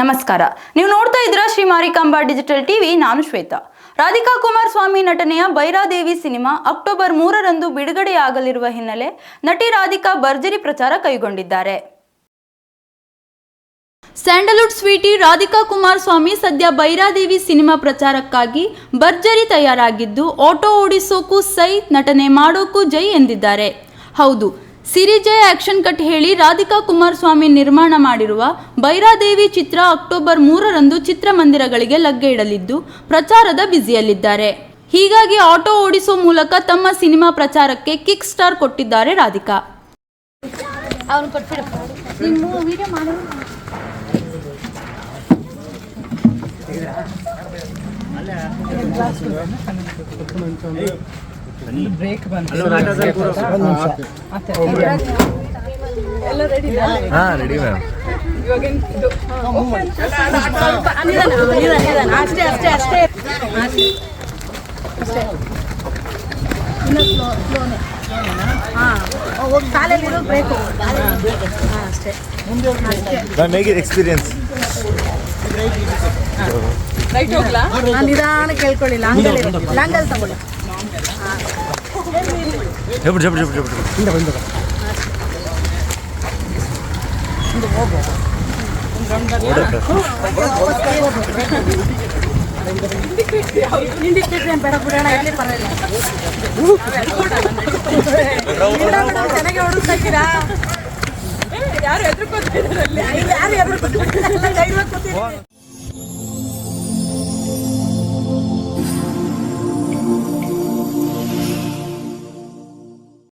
ನಮಸ್ಕಾರ. ನೀವು ನೋಡ್ತಾ ಇದ್ರ ಶ್ರೀ ಮಾರಿಕಾಂಬಾ ಡಿಜಿಟಲ್ ಟಿವಿ, ನಾನು ಶ್ವೇತಾ. ರಾಧಿಕಾ ಕುಮಾರಸ್ವಾಮಿ ನಟನೆಯ ಬೈರಾದೇವಿ ಸಿನಿಮಾ ಅಕ್ಟೋಬರ್ ಮೂರರಂದು ಬಿಡುಗಡೆಯಾಗಲಿರುವ ಹಿನ್ನೆಲೆ ನಟಿ ರಾಧಿಕಾ ಭರ್ಜರಿ ಪ್ರಚಾರ ಕೈಗೊಂಡಿದ್ದಾರೆ. ಸ್ಯಾಂಡಲ್ವುಡ್ ಸ್ವೀಟಿ ರಾಧಿಕಾ ಕುಮಾರಸ್ವಾಮಿ ಸದ್ಯ ಬೈರಾದೇವಿ ಸಿನಿಮಾ ಪ್ರಚಾರಕ್ಕಾಗಿ ಭರ್ಜರಿ ತಯಾರಾಗಿದ್ದು, ಆಟೋ ಓಡಿಸೋಕು ಸೈ, ನಟನೆ ಮಾಡೋಕು ಜೈ ಎಂದಿದ್ದಾರೆ. ಹೌದು ಸಿರಿಜಯ ಆಕ್ಷನ್ ಕಟ್ ಹೇಳಿ ರಾಧಿಕಾ ಕುಮಾರಸ್ವಾಮಿ ನಿರ್ಮಾಣ ಮಾಡಿರುವ ಭೈರಾದೇವಿ ಚಿತ್ರ ಅಕ್ಟೋಬರ್ ಮೂರರಂದು ಚಿತ್ರಮಂದಿರಗಳಿಗೆ ಲಗ್ಗೆ ಇಡಲಿದ್ದು ಪ್ರಚಾರದ ಬ್ಯುಸಿಯಲ್ಲಿದ್ದಾರೆ. ಹೀಗಾಗಿ ಆಟೋ ಓಡಿಸೋ ಮೂಲಕ ತಮ್ಮ ಸಿನಿಮಾ ಪ್ರಚಾರಕ್ಕೆ ಕಿಕ್ ಸ್ಟಾರ್ ಕೊಟ್ಟಿದ್ದಾರೆ ರಾಧಿಕಾ. ಮಾಡು ಹಾ ರೆಡಿ ಮ್ಯಾಮ್ ಅಷ್ಟೇ ಅಷ್ಟೇ ಅಷ್ಟೇ. ಹಾಂ ಹೇಗಿದೆ ಎಕ್ಸ್ಪೀರಿಯನ್ಸ್ ನಾನು ನಿಧಾನ ಕೇಳ್ಕೊಳ್ಳಿ ಲಾಂಗಲ್ಲಿ ಲಾಂಗಲ್ಲಿ ತಗೊಳ್ಳಿ ಜಬ್ ಜಬ್ ಜಬ್ ಜಬ್ ಜಬ್ ಹಿಂದಿಕ್ಕೆ ಬಿಟ್ರೆ ಬೇಡ ಬಿಡೋಣ ಎಲ್ಲಿ ಪರವಾಗಿಲ್ಲ ಇಲ್ಲ ಮೇಡಮ್, ಚೆನ್ನಾಗಿ ಹೊಡಿಸ್ತಾ ಇದ್ದೀರಾ ಯಾರು ಎದುರು ಯಾರು ಎದುರು